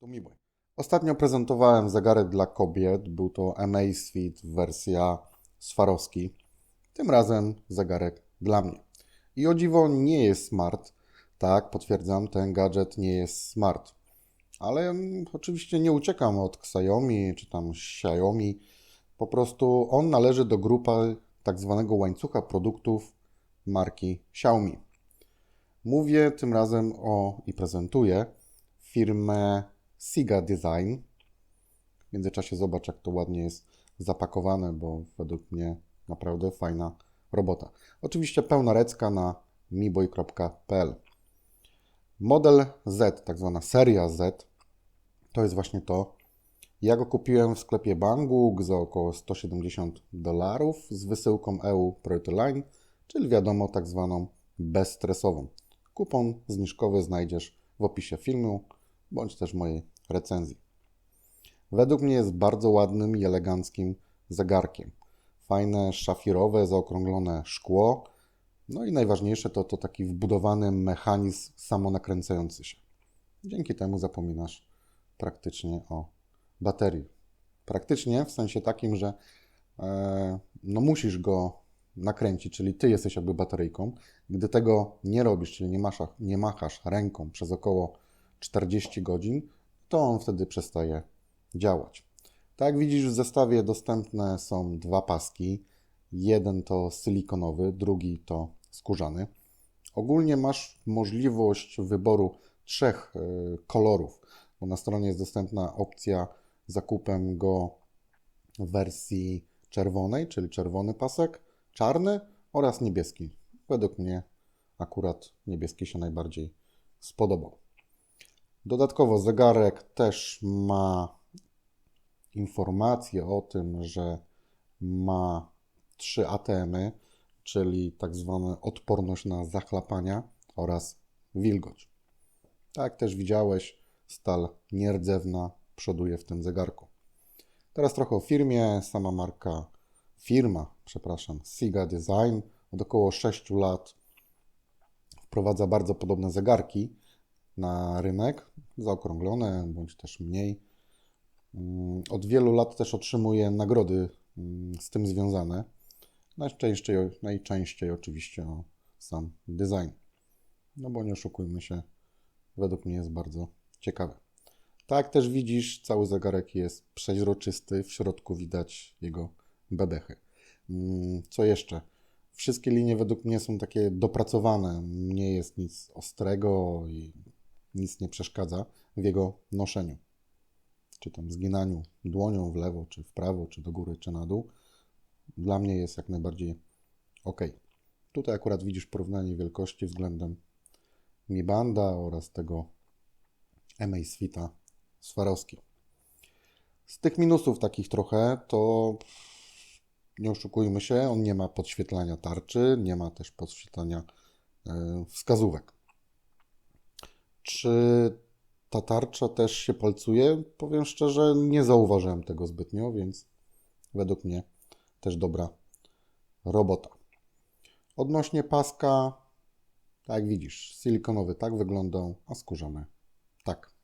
To miłe. Ostatnio prezentowałem zegarek dla kobiet. Był to Amazfit wersja Swarovski. Tym razem zegarek dla mnie. I o dziwo nie jest smart. Tak, potwierdzam, ten gadżet nie jest smart. Ale mm, oczywiście nie uciekam od Xiaomi czy tam Xiaomi. Po prostu on należy do grupy tak zwanego łańcucha produktów marki Xiaomi. Mówię tym razem o i prezentuję firmę Siga Design. W międzyczasie zobacz, jak to ładnie jest zapakowane, bo według mnie naprawdę fajna robota. Oczywiście pełna recka na miboy.pl. Model Z, tak zwana seria Z, to jest właśnie to. Ja go kupiłem w sklepie Banggood za około 170 dolarów z wysyłką EU Priority Line, czyli wiadomo, tak zwaną bezstresową. Kupon zniżkowy znajdziesz w opisie filmu bądź też mojej recenzji. Według mnie jest bardzo ładnym i eleganckim zegarkiem. Fajne, szafirowe, zaokrąglone szkło. No i najważniejsze to, to taki wbudowany mechanizm samonakręcający się. Dzięki temu zapominasz praktycznie o baterii. Praktycznie w sensie takim, że e, no musisz go nakręcić, czyli ty jesteś jakby bateryjką. Gdy tego nie robisz, czyli nie, masz, nie machasz ręką przez około 40 godzin, to on wtedy przestaje działać. Tak jak widzisz, w zestawie dostępne są dwa paski. Jeden to silikonowy, drugi to skórzany. Ogólnie masz możliwość wyboru trzech y, kolorów, bo na stronie jest dostępna opcja zakupem go w wersji czerwonej, czyli czerwony pasek, czarny oraz niebieski. Według mnie akurat niebieski się najbardziej spodobał. Dodatkowo zegarek też ma informację o tym, że ma trzy ATM-y, czyli tak zwana odporność na zachlapania oraz wilgoć. Tak też widziałeś, stal nierdzewna przoduje w tym zegarku. Teraz trochę o firmie. Sama marka, firma, przepraszam, Siga Design od około 6 lat wprowadza bardzo podobne zegarki na rynek, zaokrąglone bądź też mniej. Mm, Od wielu lat też otrzymuje nagrody mm, z tym związane. Najczęściej, najczęściej oczywiście o sam design. No bo nie oszukujmy się, według mnie jest bardzo ciekawy. Tak też widzisz, cały zegarek jest przeźroczysty, w środku widać jego bebechy. Mm, Co jeszcze? Wszystkie linie według mnie są takie dopracowane, nie jest nic ostrego i nic nie przeszkadza w jego noszeniu. Czy tam zginaniu dłonią w lewo, czy w prawo, czy do góry, czy na dół. Dla mnie jest jak najbardziej ok. Tutaj akurat widzisz porównanie wielkości względem Mi Banda oraz tego Amazfita Swarovski. Z tych minusów takich trochę, to nie oszukujmy się, on nie ma podświetlania tarczy, nie ma też podświetlania e, wskazówek. Czy ta tarcza też się palcuje? Powiem szczerze, nie zauważyłem tego zbytnio, więc według mnie też dobra robota. Odnośnie paska, tak jak widzisz, silikonowy tak wyglądał, a skórzany tak.